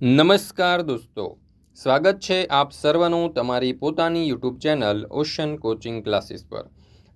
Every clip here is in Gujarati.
નમસ્કાર દોસ્તો. સ્વાગત છે આપ સર્વનું તમારી પોતાની YouTube channel ocean coaching classes પર.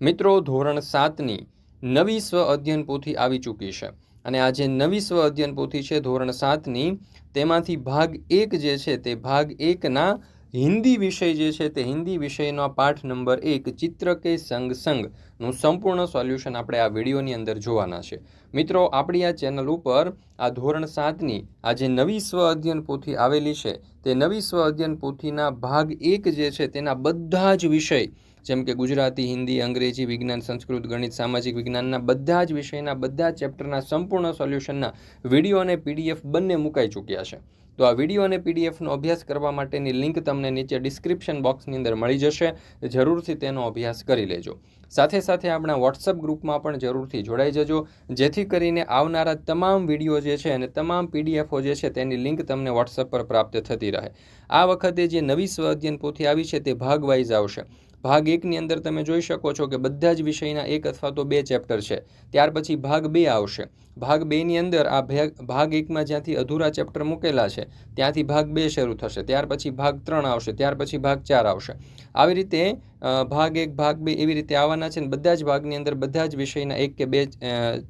મિત્રો, ધોરણ સાતની નવી સ્વ અધ્યયન પોથી આવી ચૂકી છે અને આ જે નવી સ્વ અધ્યયન પોથી છે ધોરણ સાતની, તેમાંથી ભાગ એક જે છે તે ભાગ એકના હિન્દી વિષય જે છે તે હિન્દી વિષયનો પાઠ નંબર એક, ચિત્ર કે સંગ સંગનું સંપૂર્ણ સોલ્યુશન આપણે આ વિડીયોની અંદર જોવાના છે. મિત્રો, આપણી આ ચેનલ ઉપર આ ધોરણ સાતની આ જે નવી સ્વ અધ્યયન પોથી આવેલી છે, તે નવી સ્વ અધ્યયન પોથીના ભાગ એક જે છે તેના બધા જ વિષય, જેમ કે ગુજરાતી, હિન્દી, અંગ્રેજી, વિજ્ઞાન, સંસ્કૃત, ગણિત, સામાજિક વિજ્ઞાનના બધા જ વિષયના, બધા ચેપ્ટરના સંપૂર્ણ સોલ્યુશનના વીડિયો અને પીડીએફ બંને મુકાઈ ચૂક્યા છે. તો આ વીડિયો અને પીડીએફનો અભ્યાસ કરવા માટેની લિંક તમને નીચે ડિસ્ક્રિપ્શન બોક્સની અંદર મળી જશે. જરૂરથી તેનો અભ્યાસ કરી લેજો. સાથે સાથે આપણા વોટ્સઅપ ગ્રુપમાં પણ જરૂરથી જોડાઈ જજો. જેથી કરીને આવનારા તમામ વીડિયો જે છે અને તમામ પીડીએફો જે છે તેની લિંક તમને વોટ્સઅપ પર પ્રાપ્ત થતી રહે. આ વખતે જે નવી સ્વ અધ્યયન પોથી આવી છે તે ભાગ વાઇઝ આવશે. ભાગ એકની અંદર તમે જોઈ શકો છો કે બધા જ વિષયના એક અથવા તો બે ચેપ્ટર છે. ત્યાર પછી ભાગ બે આવશે. ભાગ બેની અંદર આ ભાગ એકમાં જ્યાંથી અધૂરા ચેપ્ટર મૂકેલા છે, ત્યાંથી ભાગ બે શરૂ થશે. ત્યાર પછી ભાગ ત્રણ આવશે. ત્યાર પછી ભાગ ચાર આવશે. આવી રીતે ભાગ એક, ભાગ બે એવી રીતે આવવાના છે ને બધા જ ભાગની અંદર બધા જ વિષયના એક કે બે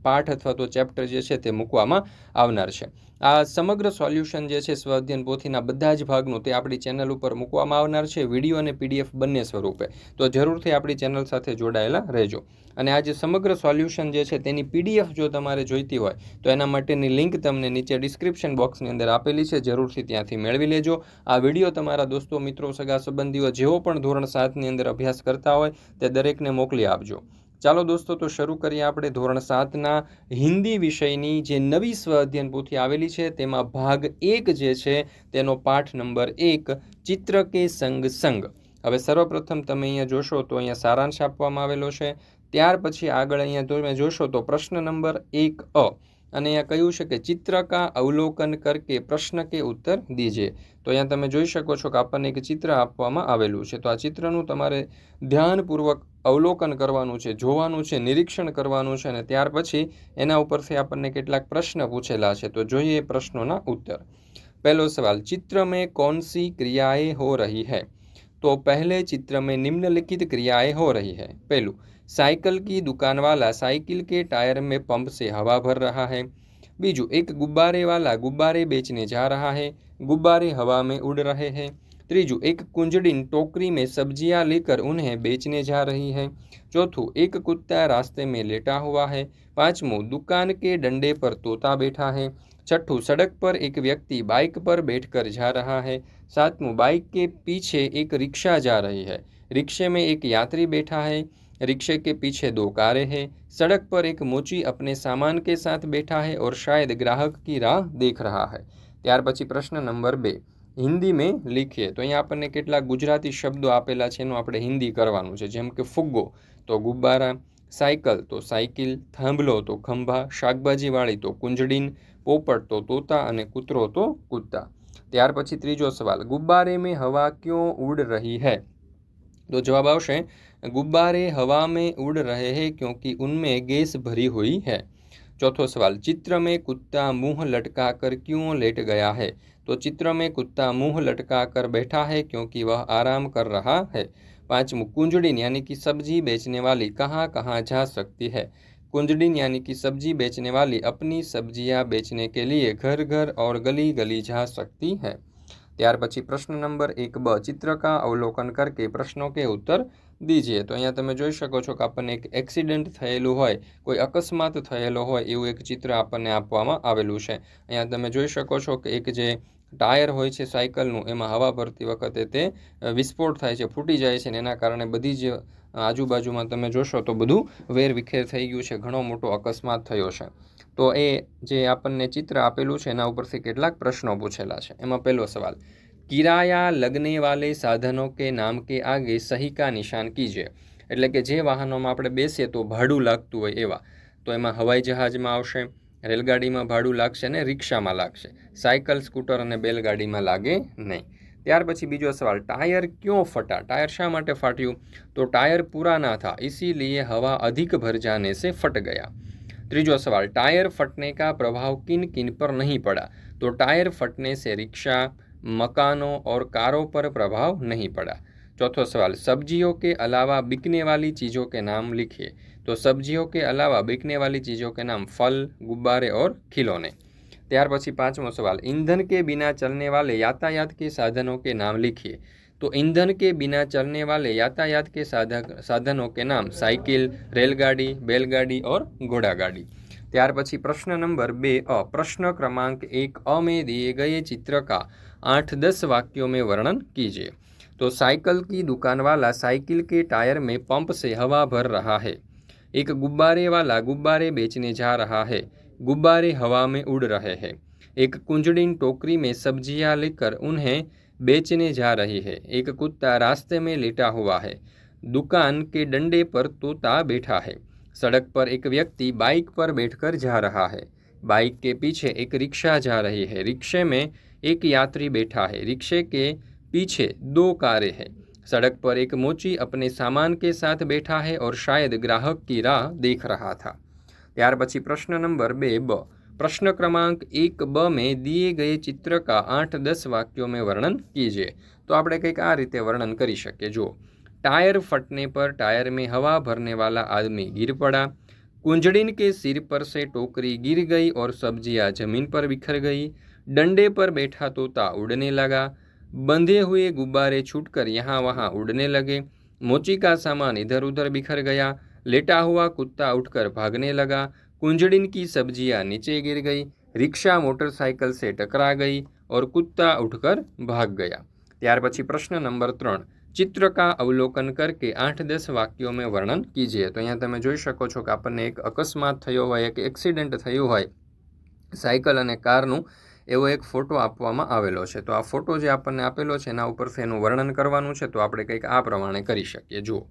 પાઠ અથવા તો ચેપ્ટર જે છે તે મૂકવામાં આવનાર છે. આ સમગ્ર સોલ્યુશન જે છે સ્વઅધ્યયન પોથીના બધા જ ભાગનું તે આપણી ચેનલ ઉપર મૂકવામાં આવનાર છે. વીડિયો અને પીડીએફ બંને સ્વરૂપે. તો જરૂરથી આપણી ચેનલ સાથે જોડાયેલા રહેજો. અને આ જે સમગ્ર સોલ્યુશન જે છે તેની પીડીએફ જો તમારે જોઈતી હોય, તો એના માટેની લિંક તમને નીચે ડિસ્ક્રિપ્શન બોક્સની અંદર આપેલી છે. જરૂરથી ત્યાંથી મેળવી લેજો. આ વીડિયો તમારા દોસ્તો, મિત્રો, સગા, સંબંધીઓ જેઓ પણ ધોરણ સાતની અંદર અભ્યાસ કરતા હોય તે દરેકને મોકલી આપજો. ચાલો દોસ્તો, તો શરૂ કરીએ આપણે ધોરણ સાતના હિન્દી વિષયની જે નવી સ્વ અધ્યયન પોથી આવેલી છે, તેમાં ભાગ એક જે છે, તેનો પાઠ નંબર એક, ચિત્ર કે સંગ સંગ. હવે સર્વપ્રથમ તમે અહીંયા જોશો તો અહીંયા સારાંશ આપવામાં આવેલો છે. ત્યાર પછી આગળ અહીંયા તમે જોશો તો પ્રશ્ન નંબર એક અ. અને અહીંયા કહ્યું છે કે ચિત્ર કા અવલોકન કરકે પ્રશ્ન કે ઉત્તર દીજે. તો અહીંયા તમે જોઈ શકો છો કે આપણને એક ચિત્ર આપવામાં આવેલું છે. તો આ ચિત્રનું તમારે ધ્યાનપૂર્વક અવલોકન કરવાનું છે, જોવાનું છે, નિરીક્ષણ કરવાનું છે અને ત્યાર પછી એના ઉપરથી આપણને કેટલાક પ્રશ્ન પૂછેલા છે. તો જોઈએ પ્રશ્નોના ઉત્તર. પહેલો સવાલ ચિત્ર મેં કોણસી ક્રિયાએ હો રહી હૈ? તો પહેલે ચિત્ર મેં નિમ્નલિખિત ક્રિયાએ હો રહી હૈ? પહેલું. साइकिल की दुकान वाला साइकिल के टायर में पंप से हवा भर रहा है। बीजू एक गुब्बारे वाला गुब्बारे बेचने जा रहा है। गुब्बारे हवा में उड़ रहे हैं। त्रीजू एक कुंजड़िन टोकरी में सब्ज़ियाँ लेकर उन्हें बेचने जा रही है। चौथू एक कुत्ता रास्ते में लेटा हुआ है। पांचवू दुकान के डंडे पर तोता बैठा है। छठो सड़क पर एक व्यक्ति बाइक पर बैठकर जा रहा है। सातवू बाइक के पीछे एक रिक्शा जा रही है। रिक्शे में एक यात्री बैठा है। रिक्शे के पीछे दो कारें हैं। सड़क पर एक मोची अपने सामान के साथ बैठा है और शायद ग्राहक की राह देख रहा है। ત્યાર પછી પ્રશ્ન નંબર બે, હિન્દી મેં લીખીએ તો અહીંયા આપણને કેટલાક ગુજરાતી શબ્દો આપેલા છે, એનું આપણે હિન્દી કરવાનું છે. જેમ કે ફુગ્ગો, તો ગુબ્બારા, સાયકલ, તો સાયકલ, થાંભલો, તો ખંભા, શાકભાજીવાળી, તો કુંજડીન, પોપટ, તો તોતા અને કૂતરો, તો કૂદતા. ત્યાર પછી ત્રીજો સવાલ ગુબ્બારે મેં હવા ક્યો ઉડ રહી હૈ? તો જવાબ આવશે गुब्बारे हवा में उड़ रहे हैं क्योंकि उनमें गैस भरी हुई है चौथो सवाल चित्र में कुत्ता मुंह लटका कर क्यों लेट गया है तो चित्र में कुत्ता मुंह लटका कर बैठा है क्योंकि वह आराम कर रहा है पांचवू कुंजड़िन यानी कि सब्जी बेचने वाली कहाँ कहाँ जा सकती है कुंजड़िन यानी कि सब्जी बेचने वाली अपनी सब्जियां बेचने के लिए घर घर और गली गली जा सकती है ત્યાર પછી પ્રશ્ન નંબર એક બ ચિત્ર કા અવલોકન કરકે પ્રશ્નો કે ઉત્તર દીજીએ. તો અહીંયા તમે જોઈ શકો છો કે આપણને એક એક્સિડન્ટ થયેલું હોય, કોઈ અકસ્માત થયેલો હોય એવું એક ચિત્ર આપણને આપવામાં આવેલું છે. અહીંયા તમે જોઈ શકો છો કે એક જે ટાયર હોય છે સાયકલનું, એમાં હવા ભરતી વખતે તે વિસ્ફોટ થાય છે, ફૂટી જાય છે ને એના કારણે બધી જ આજુબાજુમાં તમે જોશો તો બધું વેર વિખેર થઈ ગયું છે, ઘણો મોટો અકસ્માત થયો છે. તો એ જે આપણને ચિત્ર આપેલું છે એના ઉપરથી કેટલાક પ્રશ્નો પૂછેલા છે. એમાં પહેલો સવાલ કિરાયા લગને વાલે સાધનો કે નામ કે આગે સહીકા નિશાન કીજે. એટલે કે જે વાહનોમાં આપણે બેસીએ તો ભાડું લાગતું હોય એવા. તો એમાં હવાઈ જહાજમાં આવશે, રેલગાડીમાં ભાડું લાગશે અને રિક્ષામાં લાગશે. સાયકલ, સ્કૂટર અને બેલગાડીમાં લાગે નહીં. ત્યાર પછી બીજો સવાલ, ટાયર ક્યો ફટા? ટાયર શા માટે ફાટ્યું? તો ટાયર પૂરા ના થા ઇસીલીએ હવા અધિક ભર જાને સે ફટ ગયા. ત્રીજો સવાલ, ટાયર ફટને કા પ્રભાવ કિન કિન પર નહીં પડા તો ટાયર ફટને સે રિક્ષા मकानों और कारों पर प्रभाव नहीं पड़ा। चौथा सवाल, सब्जियों के अलावा बिकने वाली चीज़ों के नाम लिखिए। तो सब्जियों के अलावा बिकने वाली चीज़ों के नाम फल, गुब्बारे और खिलौने। त्यार पी पाँचवा सवाल, ईंधन के बिना चलने वाले यातायात के साधनों के नाम लिखिए। तो ईंधन के बिना चलने वाले यातायात के साधक, साधनों के नाम साइकिल, रेलगाड़ी, बैलगाड़ी और घोड़ागाड़ी। त्यार पी प्रश्न नंबर बे अ, प्रश्न क्रमांक एक अ में दिए गए चित्र का आठ दस वाक्यों में वर्णन कीजिए। तो साइकिल की दुकान वाला साइकिल के टायर में पंप से हवा भर रहा है। एक गुब्बारे वाला गुब्बारे बेचने जा रहा है। गुब्बारे हवा में उड़ रहे हैं। एक कुंजड़िन टोकरी में सब्ज़ियाँ लेकर उन्हें बेचने जा रही है। एक कुत्ता रास्ते में लेटा हुआ है। दुकान के डंडे पर तोता बैठा है। सड़क पर एक व्यक्ति बाइक पर बैठकर जा रहा है। बाइक के पीछे एक रिक्शा जा रही है। रिक्शे में एक यात्री बैठा है रिक्शे के पीछे दो कारें हैं सड़क पर एक मोची अपने सामान के साथ बैठा है और शायद ग्राहक की राह देख रहा था ત્યાર પછી પ્રશ્ન નંબર બે બ प्रश्न क्रमांक एक ब में दिए गए चित्र का आठ दस वाक्यों में वर्णन कीजिए तो આપણે કંઈક આ રીતે વર્ણન કરી શકીએ જો टायर फटने पर टायर में हवा भरने वाला आदमी गिर पड़ा कुंजड़िन के सिर पर से टोकरी गिर गई और सब्जियां जमीन पर बिखर गई डंडे पर बैठा तोता उड़ने लगा बंधे हुए गुब्बारे छूटकर यहाँ वहाँ उड़ने लगे मोची का सामान इधर उधर बिखर गया लेटा हुआ कुत्ता उठकर भागने लगा कुंजड़िन की सब्जियां नीचे गिर गई रिक्शा मोटरसाइकिल से टकरा गई और कुत्ता उठकर भाग गया ત્યાર પછી પ્રશ્ન નંબર ત્રણ ચિત્ર કા અવલોકન કરકે આઠ દસ વાક્યો મેં વર્ણન કીજીએ તો અહીંયા તમે જોઈ શકો છો કે આપણને એક અકસ્માત થયો હોય એક એક્સિડન્ટ થયું હોય સાયકલ અને કારનું એવો એક ફોટો આપવામાં આવેલો છે તો આ ફોટો જે આપણને આપેલો છે એના ઉપરથી એનું વર્ણન કરવાનું છે તો આપણે કંઈક આ પ્રમાણે કરી શકીએ જુઓ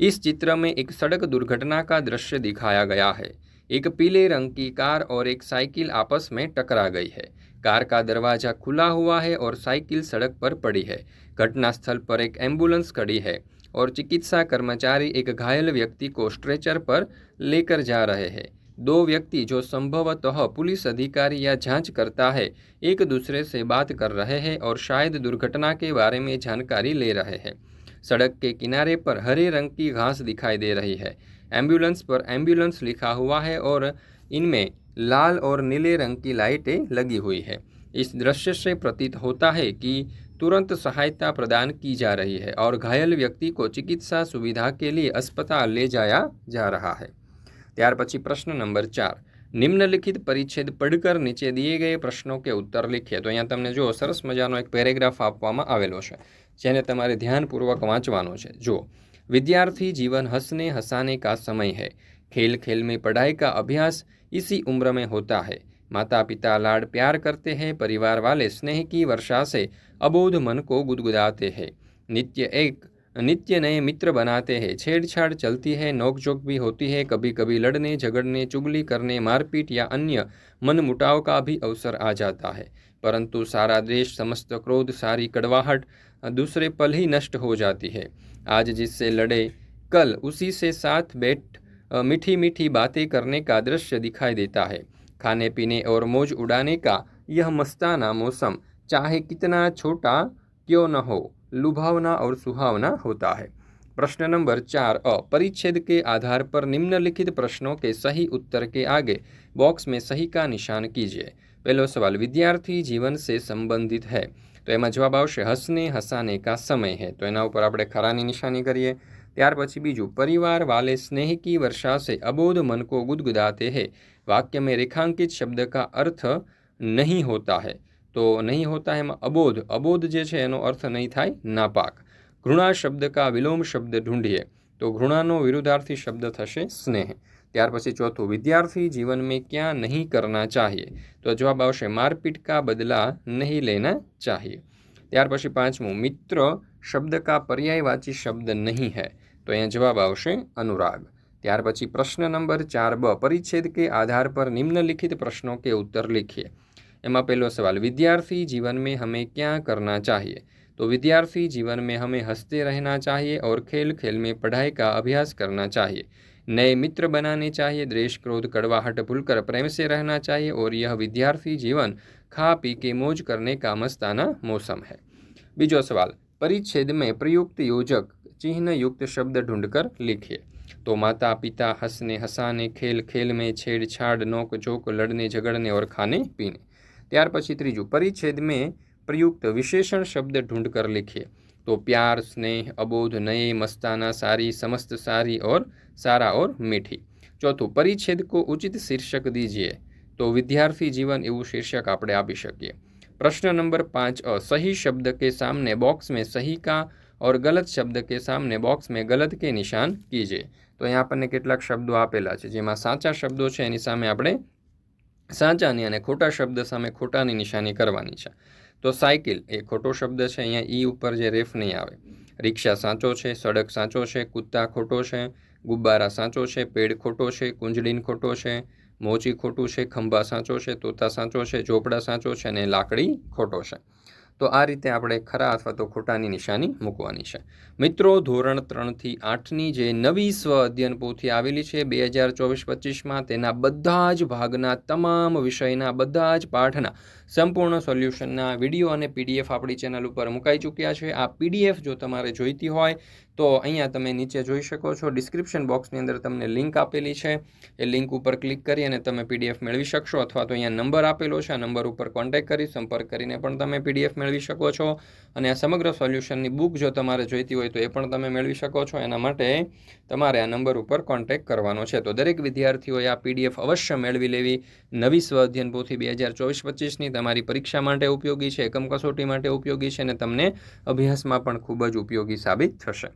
इस चित्र में एक सड़क दुर्घटना का दृश्य दिखाया गया है एक पीले रंग की कार और एक साइकिल आपस में टकरा गई है कार का दरवाजा खुला हुआ है और साइकिल सड़क पर पड़ी है घटनास्थल पर एक एम्बुलेंस खड़ी है और चिकित्सा कर्मचारी एक घायल व्यक्ति को स्ट्रेचर पर लेकर जा रहे हैं दो व्यक्ति जो संभवतः पुलिस अधिकारी या जाँच करता है, एक दूसरे से बात कर रहे हैं और शायद दुर्घटना के बारे में जानकारी ले रहे हैं। सड़क के किनारे पर हरे रंग की घास दिखाई दे रही है। एंबुलेंस पर एंबुलेंस लिखा हुआ है और इनमें लाल और नीले रंग की लाइटें लगी हुई है। इस दृश्य से प्रतीत होता है कि तुरंत सहायता प्रदान की जा रही है और घायल व्यक्ति को चिकित्सा सुविधा के लिए अस्पताल ले जाया जा रहा है। त्यार पी प्रश्न नंबर चार निम्नलिखित परिच्छेद पढ़कर नीचे दिए गए प्रश्नों के उत्तर लिखिए तो अँ तुम जो सरस मज़ा एक पेरेग्राफ आप ध्यानपूर्वक वाँचवा है जो विद्यार्थी जीवन हंसने हंसाने का समय है खेल खेल में पढ़ाई का अभ्यास इसी उम्र में होता है माता पिता लाड प्यार करते हैं परिवार वाले स्नेह की वर्षा से अबोध मन को गुदगुदाते हैं नित्य एक नित्य नए मित्र बनाते हैं। छेड़छाड़ चलती है, नोकझोंक भी होती है। कभी कभी लड़ने, झगड़ने, चुगली करने, मारपीट या अन्य मन मुटाव का भी अवसर आ जाता है। परंतु सारा देश समस्त क्रोध, सारी कड़वाहट, दूसरे पल ही नष्ट हो जाती है। आज जिससे लड़े, कल उसी से साथ बैठ मीठी मीठी बातें करने का दृश्य दिखाई देता है। खाने पीने और मौज उड़ाने का यह मस्ताना मौसम, चाहे कितना छोटा क्यों न हो। लुभावना और सुहावना होता है प्रश्न नंबर चार अ परिच्छेद के आधार पर निम्नलिखित प्रश्नों के सही उत्तर के आगे बॉक्स में सही का निशान कीजिए पहलो सवाल विद्यार्थी जीवन से संबंधित है તો એમાં જવાબ આવશે હસને હસાને કા સમય હે તો એના ઉપર આપણે ખરાની નિશાની કરીએ ત્યાર પછી બીજું परिवार वाले स्नेह की वर्षा से अबोध मन को गुदगुदाते हैं वाक्य में रेखांकित शब्द का अर्थ नहीं होता है તો નહીં હોતા એમાં અબોધ. અબોધ જે છે એનો અર્થ નહીં થાય, નાપાક. ઘૃણા શબ્દ કા વિલોમ શબ્દ ઢૂંઢીએ. તો ઘૃણાનો વિરુદ્ધાર્થી શબ્દ થશે સ્નેહ. ત્યાર પછી ચોથું, વિદ્યાર્થી જીવન મેં ક્યાં નહીં કરના ચાહીએ? તો જવાબ આવશે, મારપીટ કા બદલા નહીં લેના ચાહીએ. ત્યાર પછી પાંચમું, મિત્ર શબ્દ કા પર્યાયવાચી શબ્દ નહીં હૈ? તો અહીંયા જવાબ આવશે, અનુરાગ. ત્યાર પછી પ્રશ્ન નંબર ચાર બ, પરિચ્છેદ કે આધાર પર નિમ્નલિખિત પ્રશ્નો કે ઉત્તર લખીએ. એમાં પહેલો સવાલ विद्यार्थी जीवन में हमें क्या करना चाहिए तो विद्यार्थी जीवन में हमें हंसते रहना चाहिए और खेल खेल में पढ़ाई का अभ्यास करना चाहिए नए मित्र बनाने चाहिए द्वेष क्रोध कड़वाहट भूलकर प्रेम से रहना चाहिए और यह विद्यार्थी जीवन खा पी के मौज करने का मस्ताना मौसम है बीजो सवाल परिच्छेद में प्रयुक्त योजक चिन्ह युक्त शब्द ढूंढकर लिखिए तो माता पिता हंसने हंसाने खेल खेल में छेड़छाड़ नोक झोंक लड़ने झगड़ने और खाने पीने ત્યાર પછી ત્રીજું પરિચ્છેદ में प्रयुक्त विशेषण शब्द ढूंढकर लिखिए तो प्यार स्नेह अबोध नए मस्ताना सारी समस्त सारी और सारा और मीठी ચોથું પરિચ્છેદ को उचित शीर्षक दीजिए तो विद्यार्थी जीवन એવું शीर्षक આપણે આપી શકીએ प्रश्न नंबर पाँच अ सही शब्द के सामने बॉक्स में सही का और गलत शब्द के सामने बॉक्स में गलत के નિશાન કીજીએ તો અહીંયા આપણને કેટલાક શબ્દો આપેલા છે જેમાં સાચા શબ્દો છે એની સામે આપણે સાચાની અને ખોટા શબ્દ સામે ખોટાની નિશાની કરવાની છે. તો સાયકલ એ ખોટો શબ્દ છે, અહીંયા ઈ ઉપર જે રેફ નહીં આવે. રિક્ષા સાચો છે, સડક સાચો છે કૂતા ખોટો છે, ગુબ્બારા સાચો છે, પેડ ખોટો છે, કુંજડીન ખોટો છે, મોચી ખોટું છે, ખંભા સાચો છે, તોતા સાચો છે, ઝોપડા સાચો છે અને લાકડી ખોટો છે. તો આ રીતે આપણે ખરા અથવા તો ખોટાની નિશાની મૂકવાની છે. મિત્રો, ધોરણ ત્રણથી આઠની જે નવી સ્વ અધ્યયન પોથી આવેલી છે બે હજાર ચોવીસ પચીસમાં, તેના બધા જ ભાગના, તમામ વિષયના, બધા જ પાઠના સંપૂર્ણ સોલ્યુશનના વીડિયો અને પીડીએફ આપણી ચેનલ ઉપર મુકાઈ ચૂક્યા છે. આ પીડીએફ જો તમારે જોઈતી હોય, તો અહીંયા તમે નીચે જોઈ શકો છો. ડિસ્ક્રિપ્શન બોક્સની અંદર તમને લિંક આપેલી છે. એ લિંક ઉપર ક્લિક કરી અને તમે પીડીએફ મેળવી શકશો અથવા તો અહીંયા નંબર આપેલો છે. આ નંબર ઉપર કોન્ટેક્ટ કરી, સંપર્ક કરીને પણ તમે પીડીએફ મેળવી શકો છો. અને આ સમગ્ર સોલ્યુશનની બુક જો તમારે જોઈતી હોય, તો એ પણ તમે મેળવી શકો છો. એના માટે તમારે આ નંબર ઉપર કોન્ટેક્ટ કરવાનો છે. તો દરેક વિદ્યાર્થીઓએ આ પીડીએફ અવશ્ય મેળવી લેવી. નવી સ્વ અધ્યયન પોથી બે હજાર ચોવીસ પચીસની તમારી પરીક્ષા માટે ઉપયોગી છે, એકમ કસોટી માટે ઉપયોગી છે અને તમને અભ્યાસમાં પણ ખૂબ જ ઉપયોગી સાબિત થશે.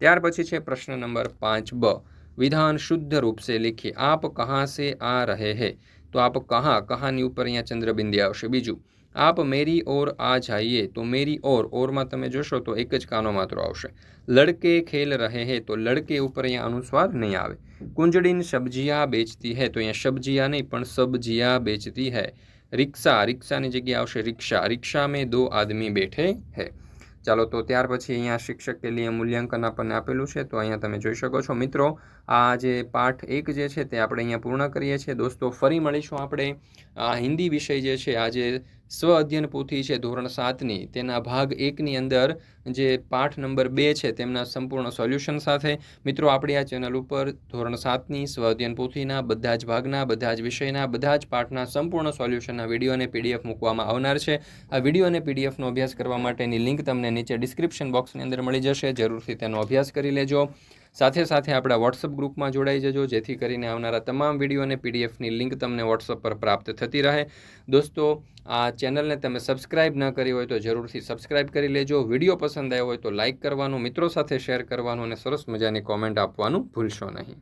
ત્યાર પછી છે પ્રશ્ન નંબર પાંચ બ. વિધાન શુદ્ધ રૂપ સે આપ કહાં સે આ રહે હે? તો આપ કહા, કહાની ઉપર અહીંયા ચંદ્રબિંદી આવશે. બીજું, આપ મેરી ઓર આ જાઈએ? તો મેરી ઓર, ઓરમાં તમે જોશો તો એક જ કાનો માત્ર આવશે. લડકે ખેલ રહે હે, તો લડકે ઉપર અહીંયા અનુસ્વાર નહીં આવે. કુંજડીન સબજીયા બેચતી હે, તો અહીંયા સબ્જીયા નહીં, પણ સબ્જીયા બેચતી હે. રિક્ષા, રિક્ષાની જગ્યાએ આવશે રિક્ષા. રિક્ષા મેં દો આદમી બેઠે હે. ચાલો તો ત્યાર પછી અહીંયા શિક્ષક કે લીએ મૂલ્યાંકન આપણને આપેલું છે, તો અહીંયા તમે જોઈ શકો છો. મિત્રો, આ જે પાઠ એક જે છે તે આપણે અહીંયા પૂર્ણ કરીએ છીએ. દોસ્તો, ફરી મળીશું આપણે. આ હિન્દી વિષય જે છે આ જે સ્વ અધ્યયન પોથી છે ધોરણ સાતની. તેના ભાગ એકની અંદર જે પાઠ નંબર બે છે તેમના સંપૂર્ણ સોલ્યુશન સાથે. મિત્રો, આપણી આ ચેનલ ઉપર ધોરણ સાતની, સ્વ અધ્યયન પોથીના, બધા જ ભાગના, બધા જ વિષયના, બધા જ પાઠના સંપૂર્ણ સોલ્યુશનના વીડિયો અને પીડીએફ મૂકવામાં આવનાર છે. આ વીડિયો અને પીડીએફનો અભ્યાસ કરવા માટેની લિંક તમને નીચે ડિસ્ક્રિપ્શન બોક્સની અંદર મળી જશે. જરૂરથી તેનો અભ્યાસ કરી લેજો. સાથે સાથે આપણા વોટ્સઅપ ગ્રુપમાં જોડાઈ જજો, જેથી કરીને આવનારા તમામ વીડિયો અને પીડીએફની લિંક તમને વોટ્સઅપ પર પ્રાપ્ત થતી રહે. દોસ્તો, આ ચેનલને તમે સબસ્ક્રાઇબ ન કરી હોય તો જરૂરથી સબસ્ક્રાઇબ કરી લેજો. વીડિયો પસંદ આવ્યો હોય તો લાઇક કરવાનું, મિત્રો સાથે શેર કરવાનું અને સરસ મજાની કોમેન્ટ આપવાનું ભૂલશો નહીં.